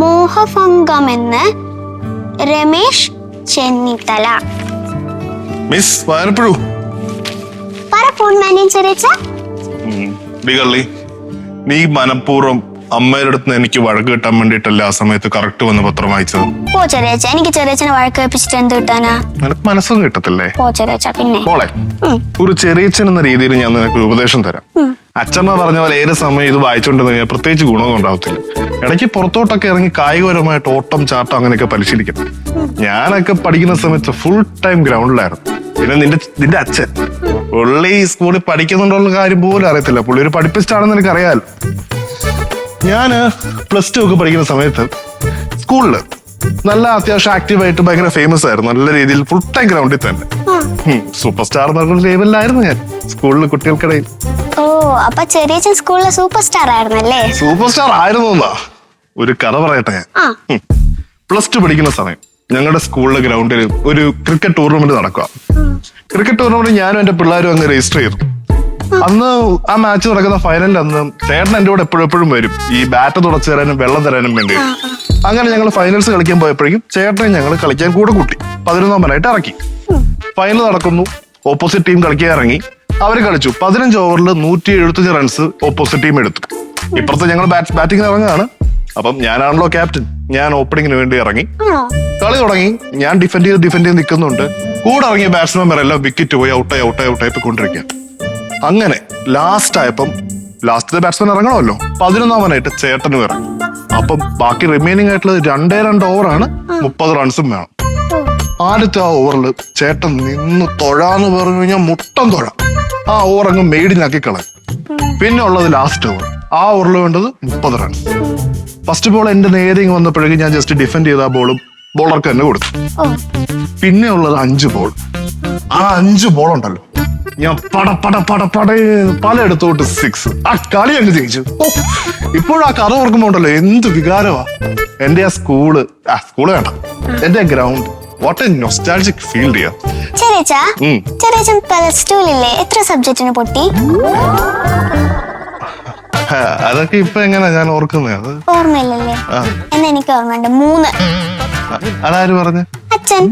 മോഹഭംഗമെന്ന് Ramesh Chennithala. Miss വാരപ്പഴു പറ phone മാനേജറേച്ച D കള്ളി നീ മനഃപൂർവം അമ്മയുടെ അടുത്ത് എനിക്ക് വഴക്ക് കിട്ടാൻ വേണ്ടിട്ടല്ല ആ സമയത്ത് കറക്റ്റ് വന്ന് പത്രം വായിച്ചത്? പോ ചെറിയച്ച എനിക്ക് ചെറിയച്ചനെ വഴക്ക് വെപ്പിച്ചിട്ട് എന്ത് കിട്ടാനാ? നിനക്ക് മനസ്സും കിട്ടത്തില്ലേ? പോ ചെറിയച്ച പിന്നെ. മോളെ ഒരു ചെറിയച്ചൻ എന്ന രീതിയിൽ ഞാൻ നിനക്ക് ഉപദേശം തരാം. അച്ഛമ്മ പറഞ്ഞ പോലെ ഏത് സമയം ഇത് വായിച്ചുകൊണ്ടിരുന്ന പ്രത്യേകിച്ച് ഗുണമൊന്നും ഉണ്ടാവത്തില്ല. ഇടയ്ക്ക് പുറത്തോട്ടൊക്കെ ഇറങ്ങി കായികപരമായിട്ട് ഓട്ടം ചാട്ടം അങ്ങനെയൊക്കെ പരിശീലിക്കണം ഞാനൊക്കെ പഠിക്കുന്ന സമയത്ത് ഫുൾ ടൈം ഗ്രൗണ്ടിലായിരുന്നു. പിന്നെ നിന്റെ നിന്റെ അച്ഛൻ. പുള്ളി സ്കൂളിൽ പഠിക്കുന്നുണ്ടോ കാര്യം പോലും അറിയത്തില്ല. പുള്ളി ഒരു പഠിപ്പിസ്റ്റാണെന്ന് എനിക്ക് അറിയാലോ ഞാൻ പ്ലസ് ടു ഒക്കെ പഠിക്കുന്ന സമയത്ത് സ്കൂളിൽ നല്ല അത്യാവശ്യം ആക്റ്റീവായിട്ട് ഭയങ്കര ഫേമസ് ആയിരുന്നു. നല്ല രീതിയിൽ ഫുൾ ടൈം ഗ്രൗണ്ടിൽ തന്നെ. സൂപ്പർ സ്റ്റാർ എന്നുള്ള ലേബലിലായിരുന്നു ഞാൻ. സ്കൂളിൽ കുട്ടികൾക്കിടയിൽ. ഓ അപ്പൊ ചെറിയച്ചൻ സ്കൂളിലെ സൂപ്പർ സ്റ്റാർ ആയിരുന്നല്ലേ? സൂപ്പർ സ്റ്റാർ ആയിരുന്നു ഒരു കഥ പറയട്ടെ ഞാൻ. പ്ലസ് ടു പഠിക്കുന്ന സമയം ഞങ്ങളുടെ സ്കൂളിലെ ഗ്രൗണ്ടിൽ ഒരു ക്രിക്കറ്റ് ടൂർണമെന്റ് നടക്കുക ക്രിക്കറ്റ് ടൂർണമെന്റ് ഞാനും എന്റെ പിള്ളേരും അങ്ങ് രജിസ്റ്റർ ചെയ്തു. അന്ന് ആ മാച്ച് നടക്കുന്ന ഫൈനലിൽ അന്ന് ചേട്ടൻ എന്റെ കൂടെ എപ്പോഴും എപ്പോഴും വരും. ഈ ബാറ്റ് തുടച്ചു തരാനും വെള്ളം തരാനും വേണ്ടി. അങ്ങനെ ഞങ്ങൾ ഫൈനൽസ് കളിക്കാൻ പോയപ്പോഴേക്കും ചേട്ടനെ ഞങ്ങൾ കളിക്കാൻ കൂടെ കൂട്ടി. പതിനൊന്നാമനായിട്ട് ഇറക്കി. ഫൈനൽ നടക്കുന്നു. ഓപ്പോസിറ്റ് ടീം കളിക്കാൻ ഇറങ്ങി. അവർ കളിച്ചു. പതിനഞ്ച് ഓവറിൽ നൂറ്റി എഴുപത്തഞ്ച് റൺസ് ഓപ്പോസിറ്റ് ടീം എടുത്തു. ഇപ്പുറത്തെ ഞങ്ങൾ ബാറ്റിംഗിന് ഇറങ്ങുകയാണ്. അപ്പം ഞാനാണല്ലോ ക്യാപ്റ്റൻ ഞാൻ ഓപ്പണിങ്ങിന് വേണ്ടി ഇറങ്ങി. കളി തുടങ്ങി. ഞാൻ ഡിഫെൻഡ് ചെയ്ത് ഡിഫെൻഡ് ചെയ്ത് നിൽക്കുന്നുണ്ട്. കൂടെ ഇറങ്ങിയ ബാറ്റ്സ്മാൻമാരെല്ലാം വിക്കറ്റ് പോയി ഔട്ടായി ഔട്ടായി ഔട്ടായി പോയിക്കൊണ്ടിരിക്കുക അങ്ങനെ ലാസ്റ്റ് ആയപ്പം ലാസ്റ്റ് ബാറ്റ്സ്മാൻ ഇറങ്ങണമല്ലോ. പതിനൊന്നാമനായിട്ട് ചേട്ടനും ഇറങ്ങി. അപ്പം ബാക്കി റിമൈനിങ് ആയിട്ടുള്ള രണ്ടേ രണ്ട് ഓവറാണ് മുപ്പത് റൺസും വേണം. ആദ്യത്തെ ആ ഓവറിൽ ചേട്ടൻ നിന്ന് തൊഴാന്ന് പറഞ്ഞു കഴിഞ്ഞാൽ മുട്ടം തൊഴ. ആ ഓവർ അങ്ങ് മെയ്ഡിനാക്കി കളയും. പിന്നെ ഉള്ളത് ലാസ്റ്റ് ഓവർ ആ ഓവറിൽ വേണ്ടത് മുപ്പത് റൺസ് ഫസ്റ്റ് ബോൾ എന്റെ നേരെ ഇങ്ങ് വന്നപ്പോഴേക്കും ഞാൻ ജസ്റ്റ് ഡിഫെൻഡ് ചെയ്ത ആ ബോളും ബോളർക്ക് തന്നെ കൊടുത്തു. പിന്നെ ഉള്ളത് അഞ്ച് ബോൾ ആ അഞ്ച് ബോൾ ഉണ്ടല്ലോ. ഞാൻ പട പട പട പട പല പലയിടത്തോട്ട് സിക്സ് ആ കളി അങ്ങ് ജയിച്ചു. ഓ, ഇപ്പോഴും ആ കഥ ഓർക്കുമ്പോ ഉണ്ടല്ലോ എന്ത് വികാരമാ. എന്റെ ആ സ്കൂൾ ആ സ്കൂൾ വേണ്ട. എന്റെ ground what a nostalgic feel ചെയ്യാം ചെറിയച്ച. ചെറിയച്ചൻ പ്ലസ് ടുവിലില്ലേ എത്ര സബ്ജക്റ്റിന് പൊട്ടി? അതൊക്കെ ഇപ്പൊ എങ്ങനെ ഞാൻ ഓർക്കുന്നത് ഓർമ്മയില്ലല്ലേ? എന്നെനിക്ക് എന്ന് എനിക്ക് ഓർമ്മയുണ്ട് മൂന്ന്. അതാര് പറഞ്ഞു? അച്ഛൻ.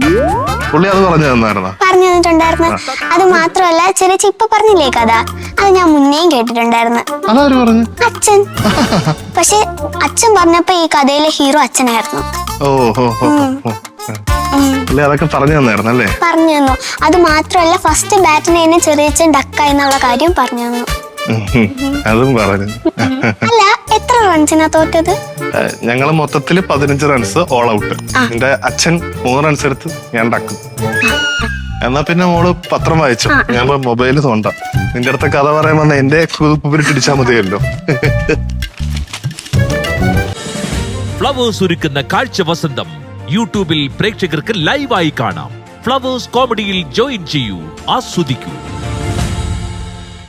പുള്ളി അത് പറഞ്ഞു തന്നായിരുന്നു? പറഞ്ഞു തന്നിട്ടുണ്ടായിരുന്നു. അത് മാത്രമല്ല ചെറിയച്ച ഇപ്പൊ പറഞ്ഞില്ലേ കഥ? അത് ഞാൻ മുന്നേയും കേട്ടിട്ടുണ്ടായിരുന്നു. അതാര് പറഞ്ഞു? അച്ഛൻ. പക്ഷെ അച്ഛൻ പറഞ്ഞപ്പോ ഈ കഥയിലെ ഹീറോ അച്ഛനായിരുന്നു. ഓഹോ അതൊക്കെ പറഞ്ഞു തന്നായിരുന്നു അല്ലേ? പറഞ്ഞു തന്നു. അത് മാത്രമല്ല ഫസ്റ്റ് ബാറ്റിന് തന്നെ ചെറിയച്ചൻ ഡക്ക എന്നുള്ള കാര്യം പറഞ്ഞു തന്നു. അതും പറഞ്ഞു. അല്ല റൺസിനാ തോറ്റത് ഞങ്ങൾ മൊത്തത്തിൽ പതിനഞ്ച് റൺസ് ഓൾ ഔട്ട് എന്റെ അച്ഛൻ മൂന്ന് റൺസ് എടുത്ത് ഞാൻ ഡക്കും എന്നാ പിന്നെ മോൾ പത്രം വായിച്ചു. ഞാൻ മൊബൈൽ തോണ്ട. നിന്റെ അടുത്ത കഥ പറയാൻ വന്ന എന്റെ കുതിരിട്ടിടിച്ചാ മതിയല്ലോ. ഫ്ലവേഴ്സ് ഒരുക്കുന്ന കാഴ്ച വസന്തം യൂട്യൂബിൽ പ്രേക്ഷകർക്ക് ലൈവായി കാണാം. ഫ്ലവേഴ്സ് കോമഡിയിൽ ജോയിൻ ചെയ്യൂ ആസ്വദിക്കൂ.